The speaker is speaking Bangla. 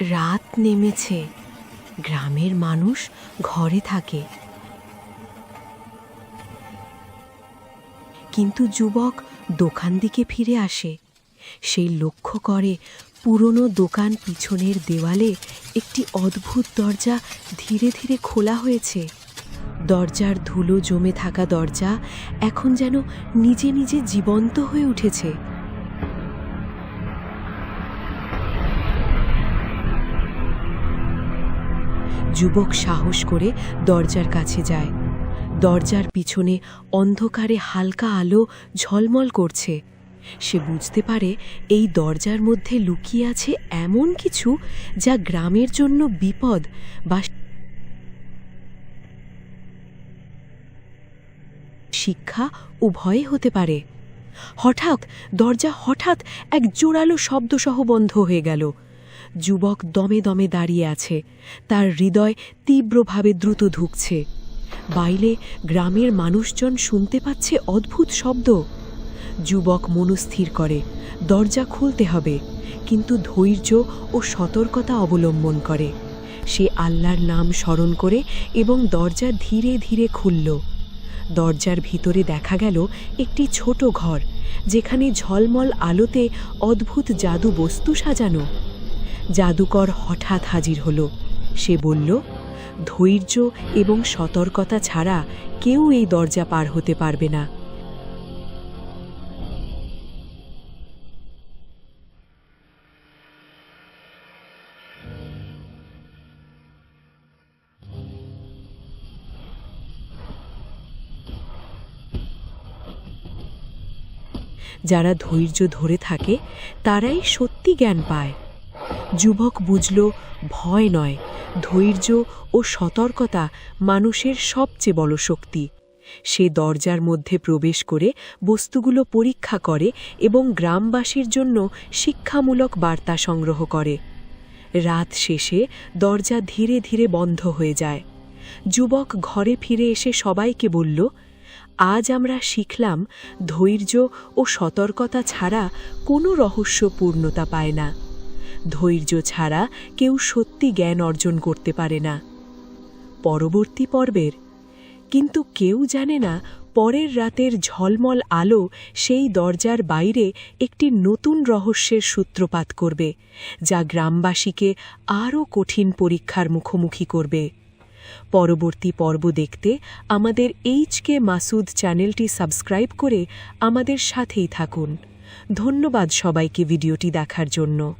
রাত নেমেছে। গ্রামের মানুষ ঘরে থাকে। কিন্তু যুবক দোকান দিকে ফিরে আসে। সেই লক্ষ্য করে পুরনো দোকান পিছনের দেওয়ালে একটি অদ্ভুত দরজা ধীরে ধীরে খোলা হয়েছে। দরজার ধুলো জমে থাকা দরজা এখন যেন নিজে নিজে জীবন্ত হয়ে উঠেছে। যুবক সাহস করে দরজার কাছে যায়। দরজার পিছনে অন্ধকারে হালকা আলো ঝলমল করছে। সে বুঝতে পারে এই দরজার মধ্যে লুকিয়ে আছে এমন কিছু যা গ্রামের জন্য বিপদ বা শিক্ষা উভয়ে হতে পারে। হঠাৎ দরজা হঠাৎ এক জোরালো শব্দসহ বন্ধ হয়ে গেল। যুবক দমে দমে দাঁড়িয়ে আছে। তার হৃদয় তীব্রভাবে দ্রুত ধুকছে। বাইলে গ্রামের মানুষজন শুনতে পাচ্ছে অদ্ভুত শব্দ। যুবক মনস্থির করে, দরজা খুলতে হবে, কিন্তু ধৈর্য ও সতর্কতা অবলম্বন করে। সে আল্লাহর নাম স্মরণ করে এবং দরজা ধীরে ধীরে খুলল। দরজার ভিতরে দেখা গেল একটি ছোট ঘর, যেখানে ঝলমল আলোতে অদ্ভুত জাদু বস্তু সাজানো। জাদুকর হঠাৎ হাজির হলো। সে বলল, ধৈর্য এবং সতর্কতা ছাড়া কেউ এই দরজা পার হতে পারবে না। যারা ধৈর্য ধরে থাকে, তারাই সত্যি জ্ঞান পায়। যুবক বুঝল, ভয় নয়, ধৈর্য ও সতর্কতা মানুষের সবচেয়ে বড় শক্তি। সে দরজার মধ্যে প্রবেশ করে বস্তুগুলো পরীক্ষা করে এবং গ্রামবাসীর জন্য শিক্ষামূলক বার্তা সংগ্রহ করে। রাত শেষে দরজা ধীরে ধীরে বন্ধ হয়ে যায়। যুবক ঘরে ফিরে এসে সবাইকে বলল, আজ আমরা শিখলাম ধৈর্য ও সতর্কতা ছাড়া কোনো রহস্য পূর্ণতা পায় না। ধৈর্য ছাড়া কেউ সত্যি জ্ঞান অর্জন করতে পারে না। পরবর্তী পর্বের। কিন্তু কেউ জানে না পরের রাতের ঝলমল আলো সেই দরজার বাইরে একটি নতুন রহস্যের সূত্রপাত করবে, যা গ্রামবাসীকে আরও কঠিন পরীক্ষার মুখোমুখি করবে। পরবর্তী পর্ব দেখতে আমাদের এইচ কে মাসুদ চ্যানেলটি সাবস্ক্রাইব করে আমাদের সাথেই থাকুন। ধন্যবাদ সবাইকে ভিডিওটি দেখার জন্য।